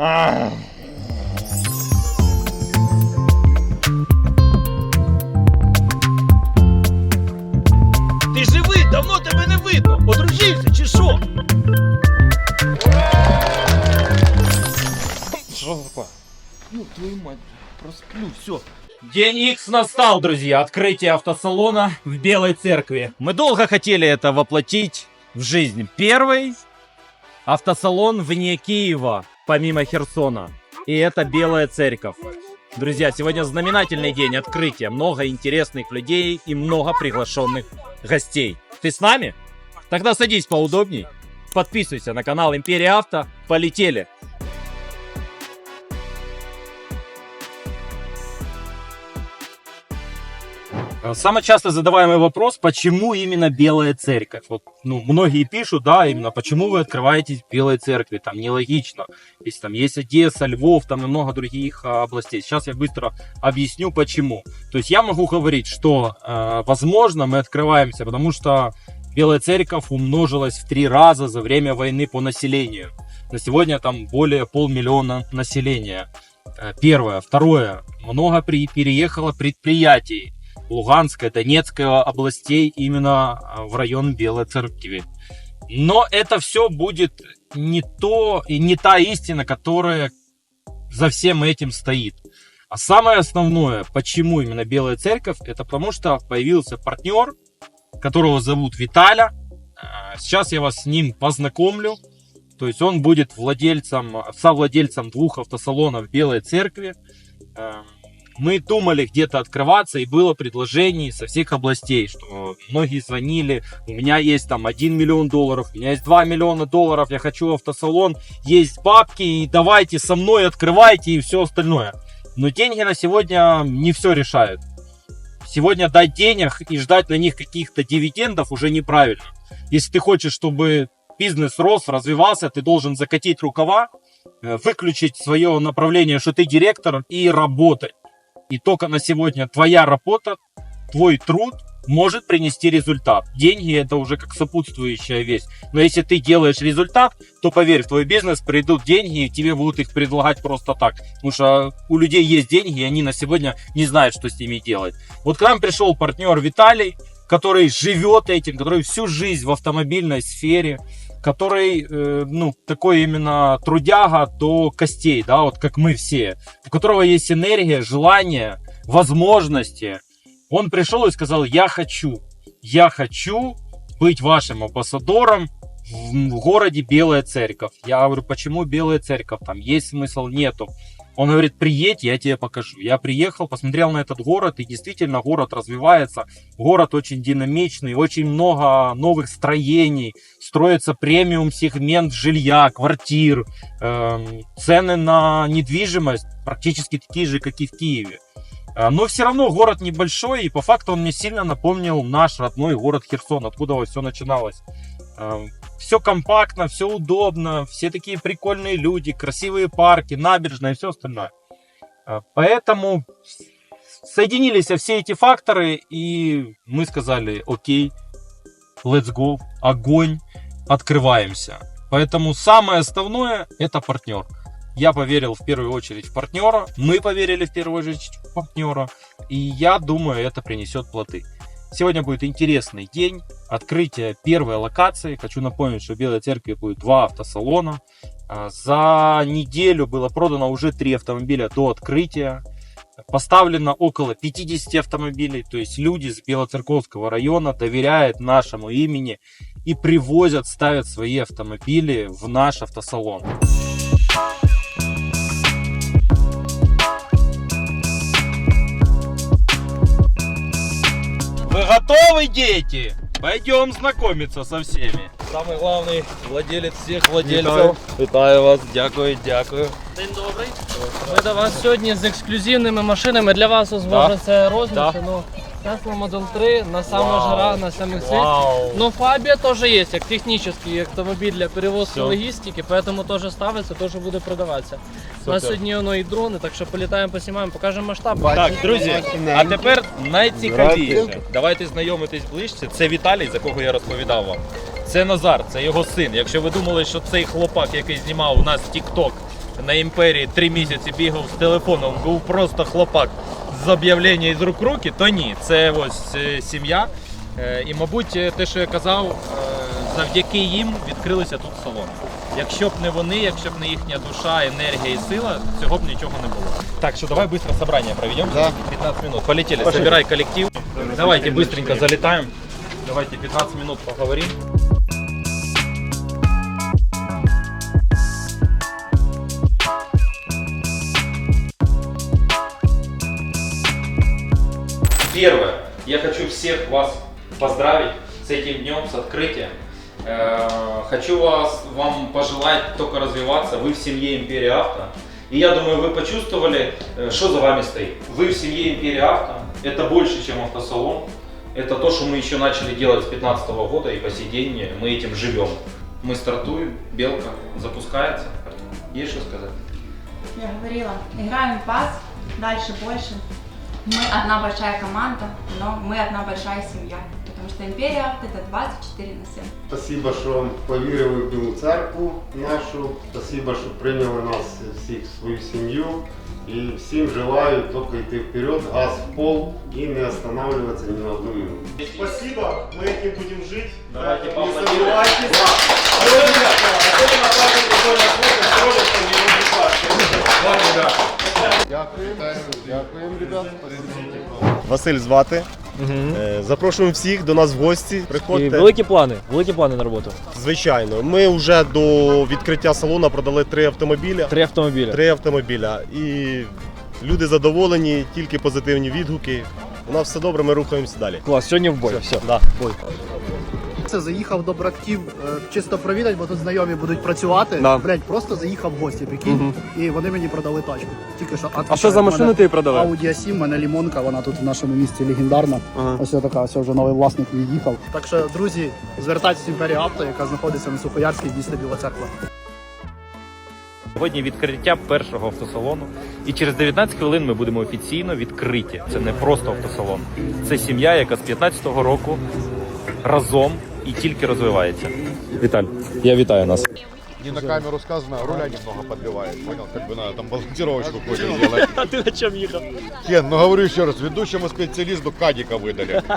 Ах. Ти живий, давно тебе не видно. Одружився чи що? Що таке? Ну, твою мать, просплю, все. День X настал, друзья. Открытие автосалона в Белой Церкви. Мы долго хотели это воплотить в жизнь. Первый автосалон вне Киева, помимо Херсона. И это Белая Церковь. Друзья, сегодня знаменательный день открытия. Много интересных людей и много приглашенных гостей. Ты с нами? Тогда садись поудобней. Подписывайся на канал Империя Авто. Полетели! Самый часто задаваемый вопрос, почему именно Белая Церковь? Вот, ну, многие пишут, да, именно, почему вы открываетесь в Белой Церкви, там, нелогично. Если там есть Одесса, Львов, там и много других а, областей. Сейчас я быстро объясню, почему. То есть я могу говорить, что, э, возможно, мы открываемся, потому что Белая Церковь умножилась в три раза за время войны по населению. На сегодня там более полмиллиона населения. Э, Первое. Второе. Много при, переехало предприятий. Луганской, Донецкой областей именно а, в район Белой Церкви. Но это все будет не то и не та истина, которая за всем этим стоит. А самое основное, почему именно Белая Церковь, это потому что появился партнер, которого зовут Виталя. А, Сейчас я вас с ним познакомлю. То есть он будет владельцем, совладельцем двух автосалонов Белой Церкви. Мы думали где-то открываться, и было предложений со всех областей, что многие звонили, у меня есть там 1 миллион долларов, у меня есть 2 миллиона долларов, я хочу автосалон, есть бабки, и давайте со мной открывайте и все остальное. Но деньги на сегодня не все решают. Сегодня дать денег и ждать на них каких-то дивидендов уже неправильно. Если ты хочешь, чтобы бизнес рос, развивался, ты должен закатить рукава, э, выключить свое направление, что ты директор, и работать. И только на сегодня твоя работа, твой труд может принести результат. Деньги это уже как сопутствующая вещь. Но если ты делаешь результат, то поверь, в твой бизнес придут деньги, и тебе будут их предлагать просто так. Потому что у людей есть деньги, и они на сегодня не знают, что с ними делать. Вот к нам пришел партнер Виталий, который живет этим, который всю жизнь в автомобильной сфере, который, э, ну, такой именно трудяга до костей, да, вот как мы все, у которого есть энергия, желание, возможности. Он пришел и сказал, я хочу, я хочу быть вашим амбассадором в, городе Белая Церковь. Я говорю, почему Белая Церковь? Там есть смысл? Нету. Он говорит, приедь, я тебе покажу. Я приехал, посмотрел на этот город, и действительно город развивается. Город очень динамичный, очень много новых строений. Строится премиум сегмент жилья, квартир. Эм, цены на недвижимость практически такие же, как и в Киеве. Э, Но все равно город небольшой, и по факту он мне сильно напомнил наш родной город Херсон, откуда все начиналось. Все компактно, все удобно, все такие прикольные люди, красивые парки, набережная и все остальное. Э, Поэтому соединились все эти факторы, и мы сказали, окей, let's go, огонь, открываемся. Поэтому самое основное это партнер. Я поверил в первую очередь в партнера, мы поверили в первую очередь в партнера, и я думаю, это принесет плоды. Сегодня будет интересный день, открытие первой локации. Хочу напомнить, что в Белой Церкви будет два автосалона. А, За неделю было продано уже три автомобиля до открытия. Поставлено около 50 автомобилей, то есть люди с Белоцерковского района доверяют нашему имени и привозят, ставят свои автомобили в наш автосалон. готовы, дети? Пойдем знакомиться со всеми. Самый главный владелец всіх владельців. Вітаю вас, дякую, дякую. День добрий. Ми до вас сьогодні з ексклюзивними машинами. Для вас возможно це розмір. Ну, Tesla Model 3 на саму Вау. жара, на самих цих. Вау. Ну, Фабія теж є, як технічний автомобіль для перевозки Всё. логістики, поэтому теж ставиться, теж буде продаватися. У Супер. нас сьогодні воно і дрони, так що політаємо, поснімаємо, покажемо масштаб. Так, друзі, а тепер найцікавіше. Давайте знайомитись ближче. Це Віталій, за кого я розповідав вам. Це Назар, це його син. Якщо ви думали, що цей хлопак, який знімав у нас TikTok, на імперії три місяці бігав з телефоном, був просто хлопак з об'явлення із рук руки, то ні, це ось е, сім'я. Е, І, мабуть, е, те, що я казав, завдяки їм відкрилися тут салони. Якщо б не вони, якщо б не їхня душа, енергія і сила, цього б нічого не було. Так что давай быстро собрание проведем. Да. 15 минут. Полетели. Собирай коллектив. Давайте быстренько залетаем. Давайте 15 минут поговорим. Первое. Я хочу всех вас поздравить с этим днем, с открытием. Э, Хочу вас, вам пожелать только развиваться. Вы в семье Империя Авто. И я думаю, вы почувствовали, э, что за вами стоит. Вы в семье Империя Авто. Это больше, чем автосалон. Это то, что мы еще начали делать с 2015 года и по сей день мы этим живем. Мы стартуем, Белка запускается. Есть что сказать? Я говорила, играем в пас, дальше больше. Мы одна большая команда, но мы одна большая семья. Потому что Империя Авто это 24 на 7. Спасибо, що повірили в Білу церкву нашу. Спасибо, що прийняли нас всіх в свою сім'ю. І всім желаю тільки йти вперед, газ в пол і не останавливаться ні на одну минуту. Спасибо, мы этим будем жить. Давайте не поаплодируем. сомневайтесь. Особенно, Василь звати. Е, Запрошуємо всіх до нас в гості. І Приходьте. великі плани, великі плани на роботу. Звичайно, ми вже до відкриття салону продали три автомобіля. Три автомобілі. Три автомобіля. І люди задоволені, тільки позитивні відгуки. У нас все добре, ми рухаємося далі. Клас, сьогодні в бой. Все. Да, бой. Це заїхав до братів е, чисто провідати, бо тут знайомі будуть працювати. Да. Блять, просто заїхав в гості, прикинь, і вони мені продали тачку. Тільки що А що за машину ти продали? Audi A7, в мене лімонка, вона тут в нашому місті легендарна. Ось така, ось вже новий власник їхав. Так що, друзі, звертайтеся в імперію авто, яка знаходиться на Сухоярській, місто Біла Церква. Сьогодні відкриття першого автосалону. І через 19 хвилин ми будемо офіційно відкриті. Це не просто автосалон. Це сім'я, яка з 15-го року разом і тільки розвивається. Віталь, я вітаю нас. Не на камеру сказано, руля немного подбивает, понял? Как бы надо там балансировочку какую-то сделать. А ти на чому їхав? Кен, ну говорю еще раз, ведущему специалисту Кадика выдали.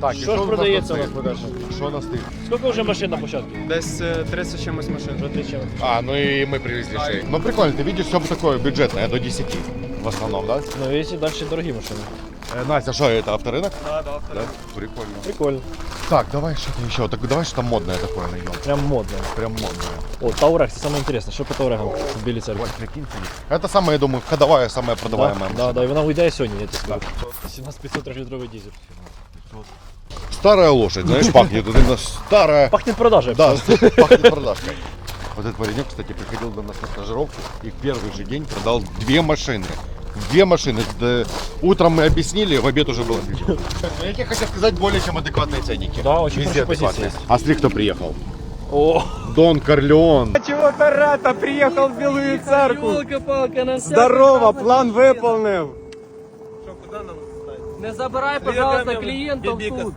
Так, Що ж продається у нас покажи? Что у нас стоит? Скільки вже машин на початку? Десь е, 30 чимось машин. Вже три чимось. А, ну и мы привезли 6. Ну прикольно, ты видишь, все такое бюджетное, до 10 в основном, да? Ну, якщо далі дорогі машини. Э, Настя, что это, авторынок? Да, да, авторынок. Прикольно. Прикольно. Так, давай что-то еще, так давай что-то модное такое найдем. Прям модно. Прям модное. О, Таурек, це саме інтересне. Що по Таурегам в Білій церкві? Ой, прикиньте. Это самая, я думаю, ходовая, самая продаваемая Да, машина. да, і вона уйде сьогодні, я тебе скажу. 17500 літровий дизель. Старая лошадь, знаешь, пахнет. Вот это старая. Пахне продажею. Да, пахнет продажкой. Вот этот паренек, кстати, приходил до нас на стажировку и в первый же день продал две машины. Две машины. Да, утром мы объяснили, в обед уже было. Ну, Я тебе хочу сказать, более чем адекватные ценники. Да, очень Везде хорошая позиция. адекватные. А смотри, кто приехал. О, Дон Корлеон. Чего Тарата приїхав в Білу церкву? Ёлка-палка, на Здорово, план виповнив. Не забирай, пожалуйста, клиентов тут.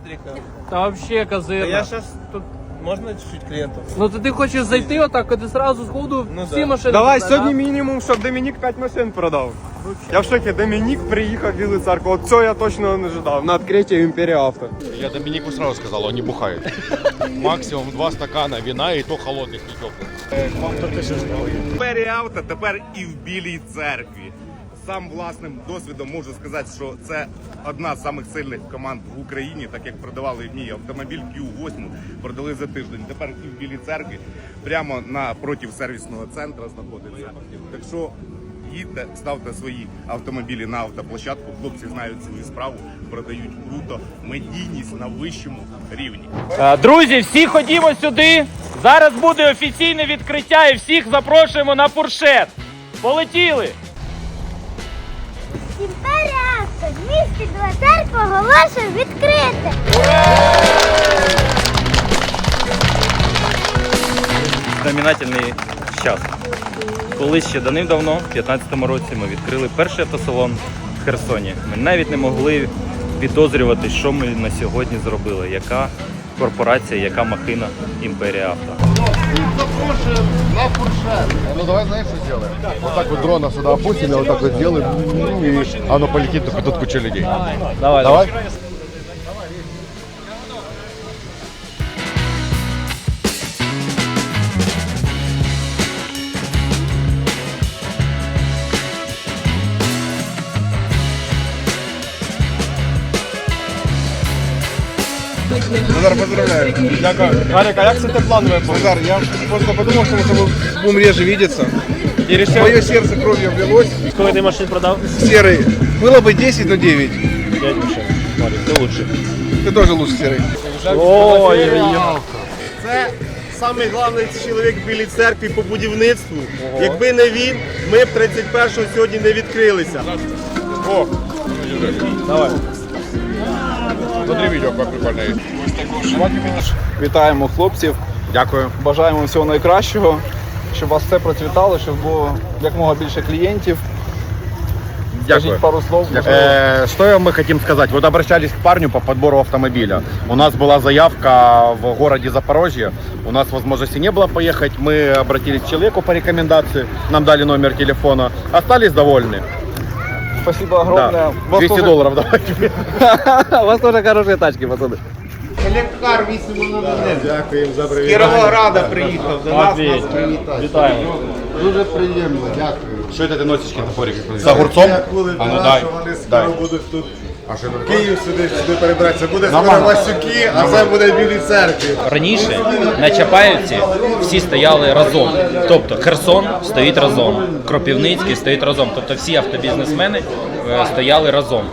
Та вообще козырно. зараз тут можна чуть-чуть клієнтів? Ну то ти хочеш зайти отак, а ти сразу з ходу всі машини. Давай продати, сьогодні мінімум, щоб Домінік 5 машин продав. Я в шокі, Домінік приїхав в Білу церкву. От цього я точно не ожидав. На відкриття Імперія Авто. Я Доминику сразу сказал, он не бухает. Максимум два стакана вина, и то холодных, не теплых. Імперія Авто тепер і в Білій церкві. Сам власним досвідом можу сказати, що це одна з самих сильних команд в Україні, так як продавали мій автомобіль Q8, продали за тиждень. Тепер і в Білій церкві прямо напротив сервісного центру знаходиться. Так що їдьте, ставте свої автомобілі на автоплощадку. Хлопці знають свою справу, продають круто, медійність на вищому рівні. Е, Друзі, всі ходімо сюди. Зараз буде офіційне відкриття і всіх запрошуємо на фуршет. Полетіли! Імперія Авто, в місті Біла Церква оголошує відкрите. Знаменательний час. Коли ще давним-давно, в 2015 році, ми відкрили перший автосалон в Херсоні. Ми навіть не могли підозрювати, що ми на сьогодні зробили, яка корпорація, яка махина імперія авто. запрошуємо на фуршет. Ну давай знаешь, что сделаем? Вот так вот дрона сюда опустим, и вот так вот сделаем, ну, и оно полетит только тут куча людей. Давай, Давай. Назар, поздравляю. Дякую. Гарик, а як це ти план випав? Назар, я просто подумав, що ми з тобою будемо реже видеться. И решил... Мое сердце кровью облилось. Сколько ты машин продал? Серый. Было бы 10, но 9. 5 машин. Смотри, кто лучше? Ты тоже лучше, Серый. Ой-ой-ой. Це самий головний чоловік в Білій церкві по будівництву. Якби не він, ми б 31-го сьогодні не відкрилися. О, Давай. Смотри видео, как прикольно есть. Вітаємо хлопців. Дякую. Бажаємо всього найкращого, щоб у вас все процвітало, щоб було якомога більше клієнтів. Скажіть пару слов. можливо. Э, что мы хотим сказать? Вот обращались к парню по подбору автомобиля. У нас была заявка в городе Запорожье. У нас возможности не было поехать. Мы обратились к человеку по рекомендации. Нам дали номер телефона. Остались довольны. спасибо огромное. Да. 200 тоже... долларов давайте. У вас тоже хорошие тачки, пацаны. Електрокар 801. Дякуємо за привітання. З Кіровограда приїхав, до нас нас привітати. Вітаємо. Дуже приємно, дякую. Що це ти носиш кінтофорік? З огурцом? Я коли А ну, що вони скоро будуть тут а що это? Київ сюди, сюди перебратися. Буде скоро Васюки, а це буде білі Білій церкві. Раніше на Чапаївці всі стояли разом. Тобто Херсон стоїть разом, Кропівницький стоїть разом. Тобто всі автобізнесмени е, стояли разом.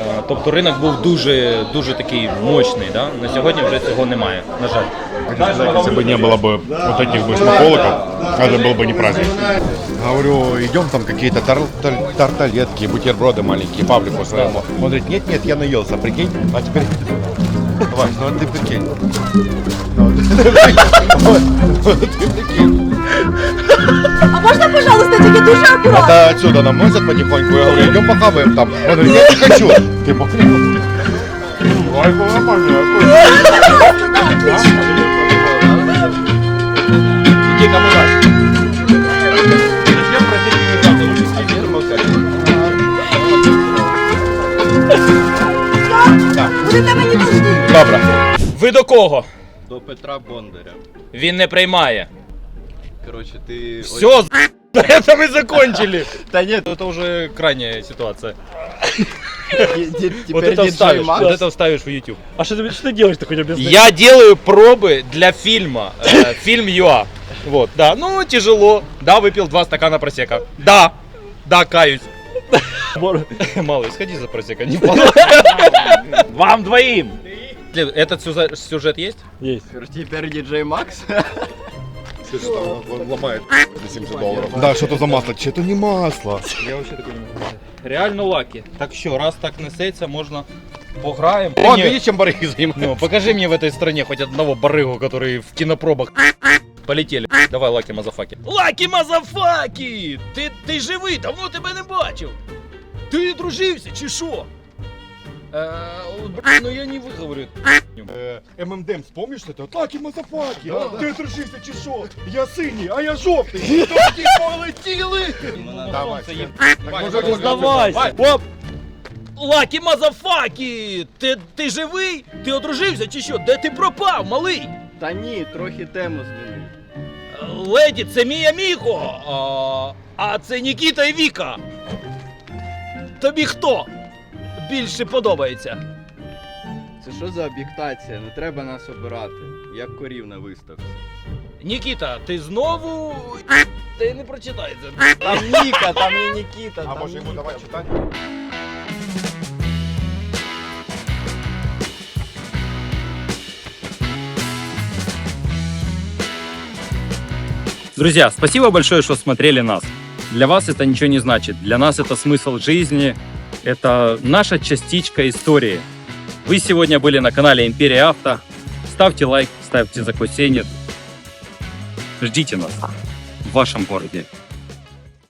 Е, Тобто ринок був дуже дуже такий мощний. Да? На сьогодні вже цього немає. На жаль. Если бы не было бы вот этих бы смаколоков, это был бы не праздник. Говорю, идем там какие-то тар- тар- тарталетки, бутерброды маленькие, Павлику своему. Он говорит, нет, нет, я наелся, прикинь, а теперь... Вась, ну ты прикинь. Ну, ты прикинь. А можна, пожалуйста, тільки дуже акуратно? Это отсюда нам носят потихоньку, я говорю, идем похаваем там. Он говорит, я не хочу. Ты понял? Ой, нормально. Іди Будете мені дружні. Добре. Ви до кого? До Петра Бондаря. Він не приймає. Коротше, ти. Все, на этом мы закончили. Да нет, это уже крайняя ситуация. Вот это вставишь, вот это вставишь в YouTube. А что ты, что ты делаешь такой без Я делаю пробы для фильма. э, Фильм ЮА. Вот, да. Ну, тяжело. Да, выпил два стакана просека. Да. Да, каюсь. Малый, сходи за просека, не Вам двоим. Этот сюжет- сюжет есть? Есть. Теперь діджей Макс. Он ломает за 70 долларов. Да, что это за масло? Че это не масло? Я вообще такой не могу. Реально лаки. Так що, раз так несеться, можна пограємо. Вон, Ні. видишь, чем барыги занимаются? Ну, покажи мне в этой стране хоть одного барыгу, который в кинопробах. Полетели. Давай, лаки мазафаки. Лаки мазафаки! Ти, ти живий, давно тебе не бачив. Ти дружився чи що? Е, блін, ну я не виговорю. Э, ММДМ, вспомнишь, что это? Таки мазафаки! Ты дружишься, чи що? Я синій, а я жовтий! Тоді полетіли! Давай, Сонце є. може, Ну, Давай. Оп! Лакі мазафаки! Ти, ти живий? Ти одружився чи що? Де ти пропав, малий? Та ні, трохи тему змінив. Леді, це Мія Міко, а, а це Нікіта і Віка. Тобі хто більше подобається? Це що за об'єктація? Не треба нас обирати. Як корів на виставці. Нікіта, ти знову. Ти не прочитай це. Там Ніка, там не Нікіта. А може йому давай читати? Друзья, спасибо большое, что смотрели нас. Для вас это ничего не значит. Для нас это смысл жизни. Это наша частичка истории. Вы сегодня были на канале Империя Авто. Ставьте лайк, ставьте закусенец. Ждите нас в вашем городе.